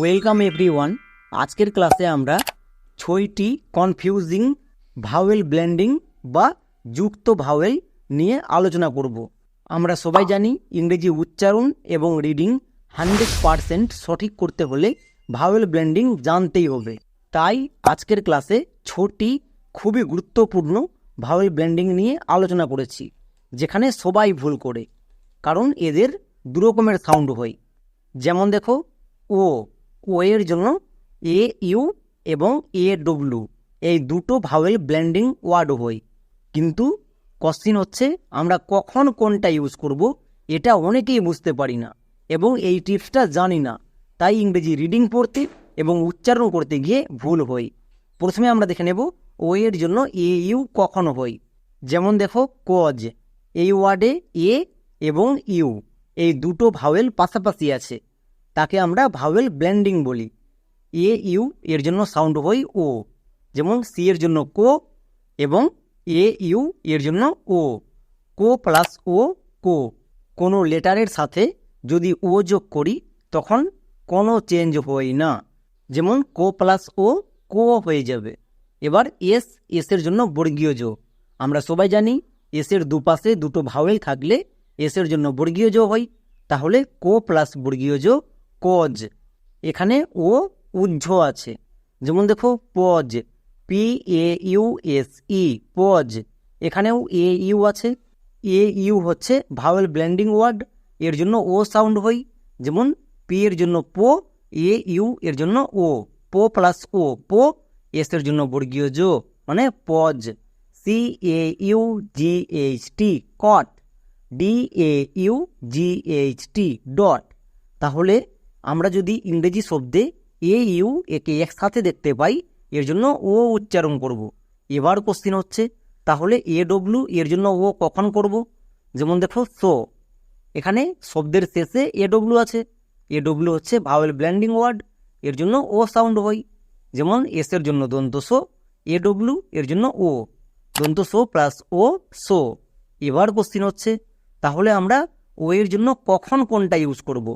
Welcome every one আজকের ক্লাসে আমরা ছয়টি কনফিউজিং ভাওয়েল ব্লেন্ডিং বা যুক্ত ভাওয়েল নিয়ে আলোচনা করব। আমরা সবাই জানি ইংরেজি উচ্চারণ এবং রিডিং হান্ড্রেড পারসেন্ট সঠিক করতে হলে ভাওয়েল ব্লেন্ডিং জানতেই হবে। তাই আজকের ক্লাসে ছটি খুবই গুরুত্বপূর্ণ ভাওয়েল ব্লেন্ডিং নিয়ে আলোচনা করেছি, যেখানে সবাই ভুল করে, কারণ এদের দু রকমের সাউন্ড হয়। যেমন দেখো, ও ও এর জন্য এ, ইউ এবং এ ডব্লু এই দুটো ভাওয়েল ব্ল্যান্ডিং ওয়ার্ড হয়। কিন্তু কোশ্চিন হচ্ছে, আমরা কখন কোনটা ইউজ করব, এটা অনেকেই বুঝতে পারি না এবং এই টিপসটা জানি না। তাই ইংরেজি রিডিং পড়তে এবং উচ্চারণ করতে গিয়ে ভুল হয়। প্রথমে আমরা দেখে নেব ও এর জন্য এ, ইউ কখন হয়। যেমন দেখো কজ এই ওয়ার্ডে এ এবং ইউ। এই দুটো ভাওয়েল পাশাপাশি আছে। তাকে আমরা ভাওয়েল ব্লেন্ডিং বলি। এ ইউ এর জন্য সাউন্ড হয় ও যেমন সি এর জন্য কো এবং এ ইউ এর জন্য ও কো প্লাস ও কো। কোনো লেটারের সাথে যদি ও যোগ করি, তখন কোনো চেঞ্জ হয় না। যেমন কো প্লাস ও কো হয়ে যাবে। এবার এস এসের জন্য বর্গীয় যোগ। আমরা সবাই জানি এসের দুপাশে দুটো ভাওয়েল থাকলে এসের জন্য বর্গীয় যোগ হয়। তাহলে কো প্লাস বর্গীয় যোগ কজ। এখানে ও উজ্জ আছে। যেমন দেখো, pause P A U S E pause. এখানেও এ ইউ আছে। এ ইউ হচ্ছে ভাওয়েল ব্লেন্ডিং ওয়ার্ড। এর জন্য ও সাউন্ড হয়। যেমন, পি এর জন্য পো এ ইউ এর জন্য ও। পো প্লাস ও। পো, এস এর জন্য বর্গীয় জো মানে pause. C A U G H T caught. D A U G H T dot. তাহলে আমরা যদি ইংরেজি শব্দে এ, ইউ, একে একসাথে দেখতে পাই, এর জন্য ও উচ্চারণ করব। এবার কোশ্চিন হচ্ছে, তাহলে এ ডব্লু এর জন্য ও কখন করব। যেমন দেখো, সো এখানে শব্দের শেষে এ ডব্লু আছে এ ডব্লু হচ্ছে ভাওয়েল ব্ল্যান্ডিং ওয়ার্ড এর জন্য ও সাউন্ড হয় যেমন এস এর জন্য দন্ত সো, এ ডব্লু এর জন্য ও দন্ত সো প্লাস ও সো এবার কোশ্চিন হচ্ছে, তাহলে আমরা ও এর জন্য কখন কোনটা ইউজ করব।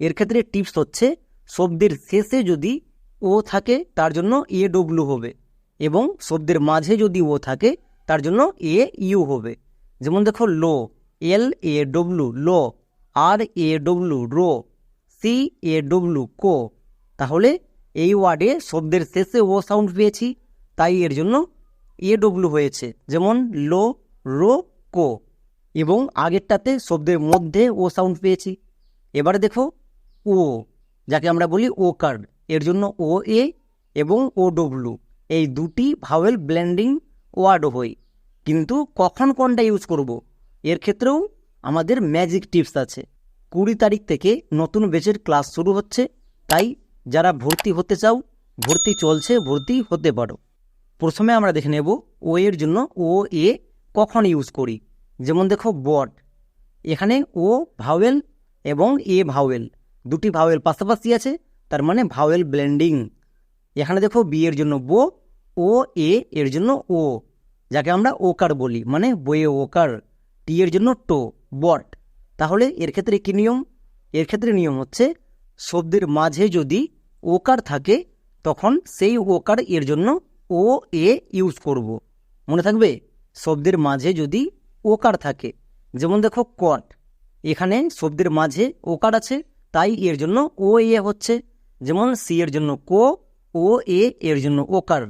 এর ক্ষেত্রে টিপস হচ্ছে, শব্দের শেষে যদি ও থাকে, তার জন্য এ ডব্লু হবে। এবং শব্দের মাঝে যদি ও থাকে, তার জন্য এ ইউ হবে। যেমন দেখো, law, L, A W law, R, A W raw, C, A W caw. তাহলে এই ওয়ার্ডে শব্দের শেষে ও সাউন্ড পেয়েছি, তাই এর জন্য এ ডব্লু হয়েছে। যেমন, লো, রো, কো। এবং আগেরটাতে শব্দের মধ্যে ও সাউন্ড পেয়েছি। এবারে দেখো ও, যাকে আমরা বলি ও কার্ড। এর জন্য ও, এ এবং ও ডব্লু এই দুটি ভাওয়েল ব্লেন্ডিং ওয়ার্ড হয়। কিন্তু কখন কোনটা ইউজ করব। এর ক্ষেত্রেও আমাদের ম্যাজিক টিপস আছে। কুড়ি তারিখ থেকে নতুন বেচের ক্লাস শুরু হচ্ছে, তাই যারা ভর্তি হতে চাও, ভর্তি চলছে, ভর্তি হতে পারো। প্রথমে আমরা দেখে নেব ও এর জন্য ও, এ কখন ইউজ করি। যেমন দেখো, বট। এখানে ও ভাওয়েল এবং এ ভাওয়েল। দুটি ভাওয়েল পাশাপাশি আছে, তার মানে ভাওয়েল ব্লেন্ডিং এখানে দেখো বি এর জন্য বো ও এ এর জন্য ও যাকে আমরা ওকার বলি মানে বইয়ে ওকার। টি এর জন্য টো বট তাহলে এর ক্ষেত্রে কী নিয়ম? এর ক্ষেত্রে নিয়ম হচ্ছে, শব্দের মাঝে যদি ওকার থাকে, তখন সেই ওকার এর জন্য ও এ ইউজ করব। মনে থাকবে? শব্দের মাঝে যদি ওকার থাকে, যেমন দেখো কট এখানে শব্দের মাঝে ওকার আছে তাই এর জন্য ও এ হচ্ছে যেমন সি এর জন্য কো, ও এ এর জন্য ওকার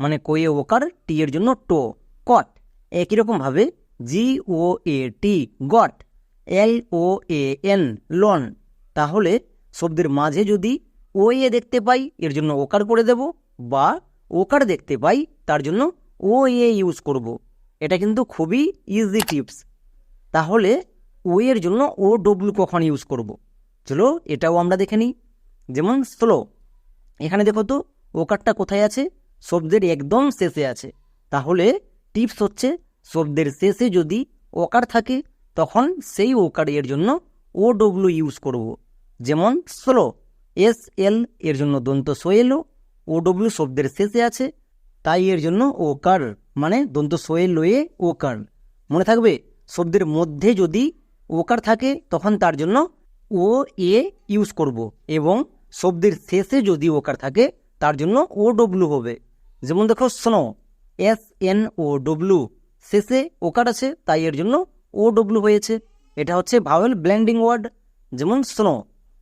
মানে কোয়ে ওকার, টি এর জন্য টো কট একই রকমভাবে G, O, A, T, goat, L, O, A, N, loan তাহলে শব্দের মাঝে যদি ও এ দেখতে পাই, এর জন্য ওকার করে দেব, বা ওকার দেখতে পাই, তার জন্য ও এ ইউজ করব। এটা কিন্তু খুবই ইজি টিপস তাহলে ও এর জন্য ও ডব্লু কখন ইউজ করব। চলো এটাও আমরা দেখে নিই। যেমন স্লো এখানে দেখো তো, ওকারটা কোথায় আছে? শব্দের একদম শেষে আছে। তাহলে টিপস হচ্ছে, শব্দের শেষে যদি ওকার থাকে, তখন সেই ওকার এর জন্য ও ডব্লু ইউজ করব। যেমন স্লো এস এল এর জন্য দন্ত সোয়েলো ও ডব্লু শব্দের শেষে আছে, তাই এর জন্য ওকার মানে দন্ত সোয়েল লয়ে ওকার। মনে থাকবে, শব্দের মধ্যে যদি ওকার থাকে, তখন তার জন্য ও, এ ইউজ করব এবং শব্দের শেষে যদি ওকার থাকে, তার জন্য ও ডব্লু হবে। যেমন দেখো snow S N O W শেষে ওকার আছে, তাই এর জন্য ও ডব্লু হয়েছে। এটা হচ্ছে ভাওয়েল ব্ল্যান্ডিং ওয়ার্ড যেমন snow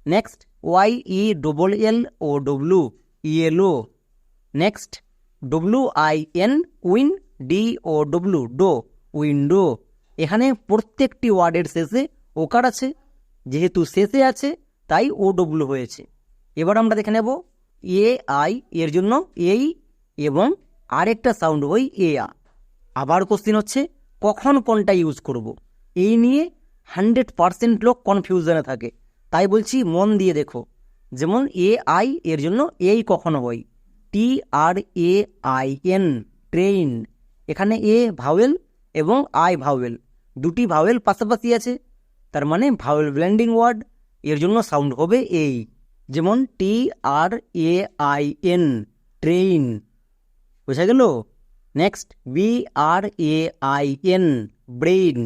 next Y E double L O W yellow next W I N win D O W dow window এখানে প্রত্যেকটি ওয়ার্ডের শেষে ওকার আছে যেহেতু শেষে আছে, তাই ও ডব্লু হয়েছে। এবার আমরা দেখে নেব এ আই এর জন্য এই এবং আরেকটা সাউন্ড ওই এ আ আবার কোশ্চিন হচ্ছে, কখন কোনটা ইউজ করব। এই নিয়ে হান্ড্রেড পারসেন্ট লোক কনফিউশনে থাকে। তাই বলছি, মন দিয়ে দেখো। যেমন এ আই এর জন্য এই কখনো হয়? T R A I N train এখানে এ ভাওয়েল এবং আই ভাওয়েল দুটি ভাওয়েল পাশাপাশি আছে। তার মানে ভাওয়েল ব্লেন্ডিং ওয়ার্ড এর জন্য সাউন্ড হবে এই। যেমন T R A I N train বোঝা গেল? Next B R A I N brain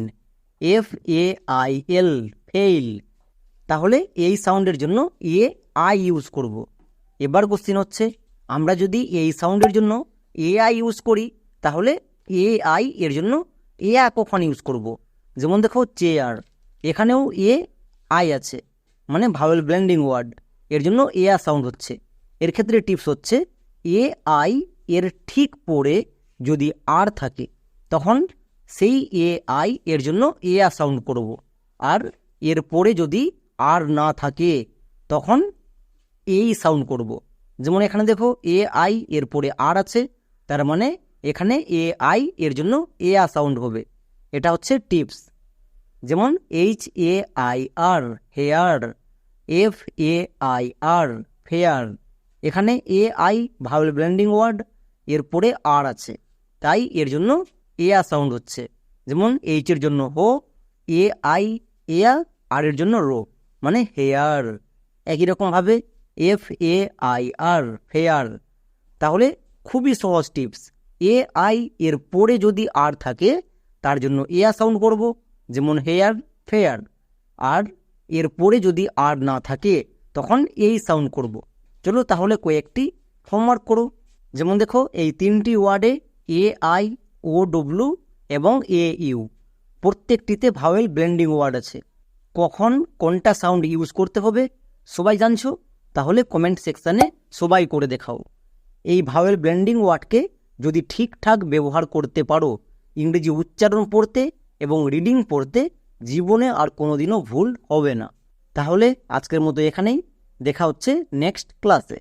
F A I L fail তাহলে এই সাউন্ডের জন্য এ আই ইউজ করব। এবার কোশ্চিন হচ্ছে, আমরা যদি এই সাউন্ডের জন্য এ আই ইউজ করি, তাহলে এ আই এর জন্য এ আ কখন ইউজ করব। যেমন দেখো চেয়ার এখানেও এ, আই আছে মানে ভাওয়েল ব্লেন্ডিং ওয়ার্ড এর জন্য এ আ সাউন্ড হচ্ছে। এর ক্ষেত্রে টিপস হচ্ছে, এ, আই এর ঠিক পরে যদি আর থাকে, তখন সেই এ, আই এর জন্য এ আ সাউন্ড করব। আর এর পরে যদি আর না থাকে, তখন এই সাউন্ড করব। যেমন এখানে দেখো, এ, আই এর পরে আর আছে, তার মানে এখানে এ, আই এর জন্য এ আ সাউন্ড হবে। এটা হচ্ছে টিপস যেমন H A I R hair F A I R fair এখানে A I vowel blending word এর পরে আর আছে। তাই এর জন্য এ আ সাউন্ড হচ্ছে। যেমন এইচ এর জন্য হো এ আই এ আর এর জন্য রো মানে হেয়ার একই রকমভাবে F A I R fair তাহলে খুবই সহজ টিপস এ আই এর পরে যদি আর থাকে, তার জন্য এ আ সাউন্ড করব। যেমন হেয়ার ফেয়ার, আর এর পরে যদি আর না থাকে, তখন এই সাউন্ড করব। চলো তাহলে কয়েকটি হোমওয়ার্ক করো। যেমন দেখো, এই তিনটি ওয়ার্ডে এ আই ও ডব্লু এবং এ ইউ প্রত্যেকটিতে ভাওয়েল ব্লেন্ডিং ওয়ার্ড আছে। কখন কোনটা সাউন্ড ইউজ করতে হবে, সবাই জানছো? তাহলে কমেন্ট সেকশানে সবাই করে দেখাও। এই ভাওয়েল ব্লেন্ডিং ওয়ার্ডকে যদি ঠিকঠাক ব্যবহার করতে পারো, ইংরেজি উচ্চারণ পড়তে এবং রিডিং পড়তে জীবনে আর কোনো দিনও ভুল হবে না। তাহলে আজকের মতো এখানেই। দেখা হচ্ছে নেক্সট ক্লাসে